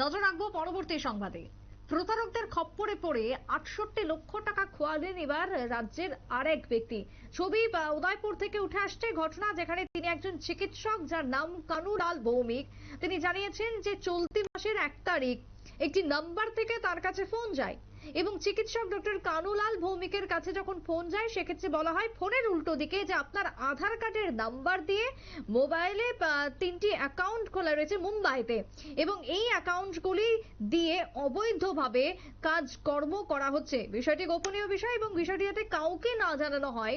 নজর রাখব পরবর্তী সংবাদে। প্রতারকদের খপ্পরে পড়ে আটষট্টি লক্ষ টাকা খোয়ালেন এবার রাজ্যের আরেক ব্যক্তি। ছবি উদয়পুর থেকে উঠে আসছে ঘটনা, যেখানে তিনি একজন চিকিৎসক যার নাম কানুলাল ভৌমিক। তিনি জানিয়েছেন যে চলতি মাসের এক তারিখ একটি নাম্বার থেকে তার কাছে ফোন যায়। এবং চিকিৎসক ডক্টর কানুলাল ভৌমিকের কাছে যখন ফোন যায়, সেক্ষেত্রে বলা হয় ফোনের উল্টো দিকে যে আপনার আধার কার্ডের নাম্বার দিয়ে মোবাইলে তিনটি অ্যাকাউন্ট খোলা রয়েছে মুম্বাইতে। এবং এই অ্যাকাউন্টগুলি দিয়ে অবৈধভাবে কাজকর্ম করা হচ্ছে। বিষয়টি গোপনীয় বিষয় এবং বিষয়টি যাতে কাউকে না জানানো হয়,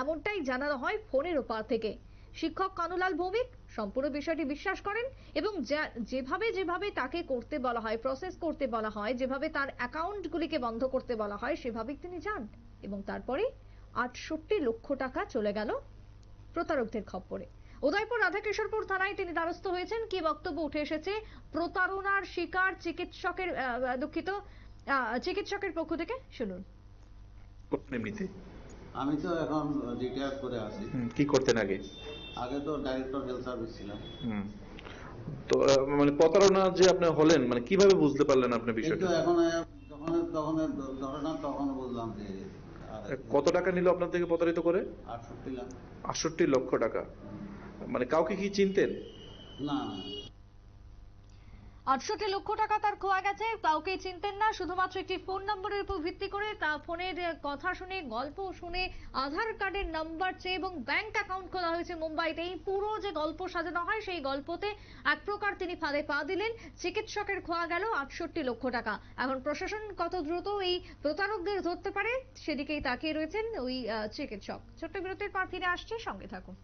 এমনটাই জানানো হয় ফোনের ওপার থেকে। শিক্ষক কানুলাল ভৌমিক সম্পূর্ণ বিষয়টি বিশ্বাস করেন এবং যেভাবে যেভাবে তাকে করতে বলা হয় প্রসেস করতে বলা হয় যেভাবে তার অ্যাকাউন্টগুলিকে বন্ধ করতে বলা হয় সেভাবেই তিনি যান। এবং তারপরে আটষট্টি লক্ষ টাকা চলে গেল প্রতারকদের খপ্পরে। উদয়পুর রাধাকিশোরপুর থানায় তিনি দ্বারস্থ হয়েছেন। কি বক্তব্য উঠে এসেছে? প্রতারণার শিকার চিকিৎসকের দুঃখিত আহ, চিকিৎসকের পক্ষ থেকে? শুনুন। আমি তো এখন রিটায়ার করে আছি। কি করতেন আগে? আগে তো ডাইরেক্টর হেলথ সার্ভিস ছিলাম তো মানে প্রতারণা যে আপনি হলেন মানে কীভাবে বুঝতে পারলেন আপনি বিষয়টা? এখন যখন তখন ঘটনা তখন বুঝলাম যে কত টাকা নিল আপনার থেকে প্রতারিত করে? আটষট্টি লাখ। আটষট্টি লক্ষ টাকা। মানে কাউকে কি চিনতেন? না। আটষট্টি লক্ষ টাকা তার খোয়া গেছে। কাউকে চিনতেন না, শুধুমাত্র একটি ফোন নম্বরের উপর ভিত্তি করে তা ফোনের কথা শুনে, গল্প শুনে, আধার কার্ডের নাম্বার চেয়ে এবং ব্যাংক অ্যাকাউন্ট খোলা হয়েছে মুম্বাইতে এই পুরো যে গল্প সাজানো হয়, সেই গল্পতে এক প্রকার তিনি ফাঁদে পা দিলেন। চিকিৎসকের খোয়া গেল আটষট্টি লক্ষ টাকা। এখন প্রশাসন কত দ্রুত এই প্রতারকদের ধরতে পারে, সেদিকেই তাকিয়ে রয়েছেন ওই চিকিৎসক। ছোট্ট বিরতির পর ফিরে আসছে, সঙ্গে থাকুন।